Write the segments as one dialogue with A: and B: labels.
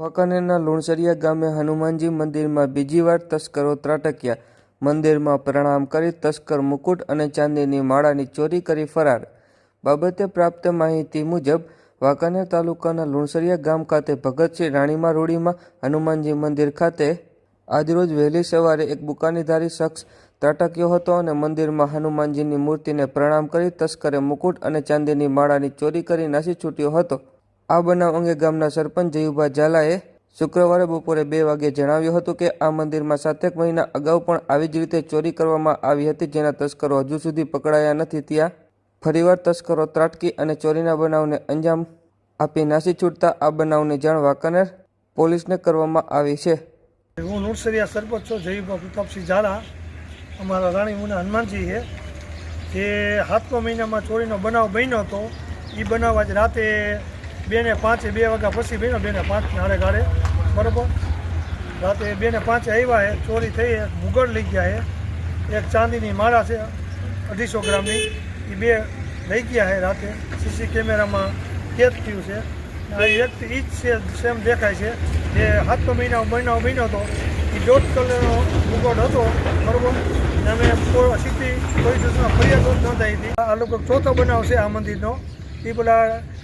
A: વાંકાનેરના લુણસરિયા ગામે હનુમાનજી મંદિરમાં બીજી વાર તસ્કરો ત્રાટક્યા. મંદિરમાં પ્રણામ કરી તસ્કર મુકુટ અને ચાંદીની માળાની ચોરી કરી ફરાર. બાબતે પ્રાપ્ત માહિતી મુજબ, વાંકાનેર તાલુકાના લુણસરિયા ગામ ખાતે ભગતસિંહ રાણીમા રોડીમાં હનુમાનજી મંદિર ખાતે આજરોજ વહેલી સવારે એક બુકાનીધારી શખ્સ ત્રાટક્યો હતો અને મંદિરમાં હનુમાનજીની મૂર્તિને પ્રણામ કરી તસ્કરે મુકુટ અને ચાંદીની માળાની ચોરી કરી નાસી છૂટ્યો હતો. આ બનાવ અંગે ગામના સરપંચ જયુભા ઝાલાએ શુક્રવારે બપોરે બે વાગ્યે જણાવ્યું હતું કે આ મંદિરમાં સાતેક મહિના અગાઉ પણ આવી જ રીતે ચોરી કરવામાં આવી હતી જેના તસ્કરો હજુ સુધી પકડાયા નથી. ત્યાં ફરીવાર તસ્કરો ત્રાટકી અને ચોરીના બનાવને અંજામ આપી નાસી છૂટતા આ બનાવની જાણ વાંકાનેર પોલીસને કરવામાં આવી છે.
B: હું નુરસરિયા સરપંચ છું, જયુભા પ્રતાપસિંહ ઝાલા. અમારા રાણી મુના હનુમાનજી છે. જે સાતમા મહિનામાં ચોરીનો બનાવ બન્યો હતો એ બનાવ આજે રાતે બે ને પાંચે બે વાગ્યા પછી ભાઈ બે ને પાંચ નાળે ગાળે. બરાબર? રાતે બે ને પાંચે આવ્યા છે ચોરી થઈ એક મુગડ લઈ ગયા છે એક ચાંદીની માળા છે, અઢીસો ગ્રામની. એ બે લઈ ગયા છે રાતે. સીસી કેમેરામાં કેદ થયું છે. આ વ્યક્તિ એ જ છે, સેમ દેખાય છે. જે સાતમા મહિના, મહિનો મહિનો હતો. એ દોઢ કલરનો મુગટ હતો, બરાબર? અમે સીધી પોલીસ સ્ટેશનમાં ફરિયાદ નોંધાવી હતી. આ લોકો ચોથો બનાવ છે આ મંદિરનો. એ પેલા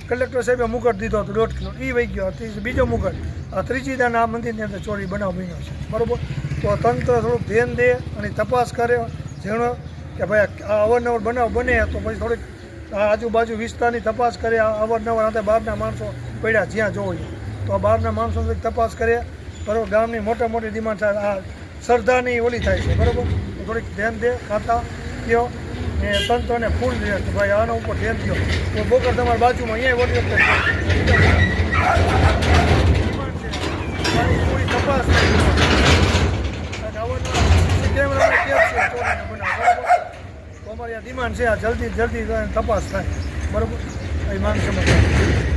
B: કલેક્ટર સાહેબે મુગટ દીધો હતો, દોઢ કિલો. એ વહી ગયો બીજો મુગટ આ ત્રીજી દાન આ મંદિરની અંદર ચોરી બનાવ બન્યો છે. બરોબર? તો તંત્ર થોડુંક ધ્યાન દે અને તપાસ કરે જેણો કે ભાઈ આ અવારનવાર બનાવ બને તો પછી થોડીક આજુબાજુ વિસ્તારની તપાસ કરે, આ અવારનવાર આ બહારના માણસો પડ્યા જ્યાં જોઈએ તો આ બહારના માણસો તપાસ કરે, બરાબર? ગામની મોટા મોટી ડિમાન્ડ આ શ્રદ્ધાની ઓલી થાય છે. બરાબર? થોડીક ધ્યાન દે, ખાતા કયો ને સંતોને ફૂલ દે કે ભાઈ આના ઉપર ધ્યાન દો તો બોકર તમારા બાજુમાં અહીંયા વળી છે. મારી તપાસ થાય. છે? તો અમારી આ ડિમાન્ડ છે. આ જલ્દી જલ્દી તપાસ થાય. બરાબર? એ માંગ સમજ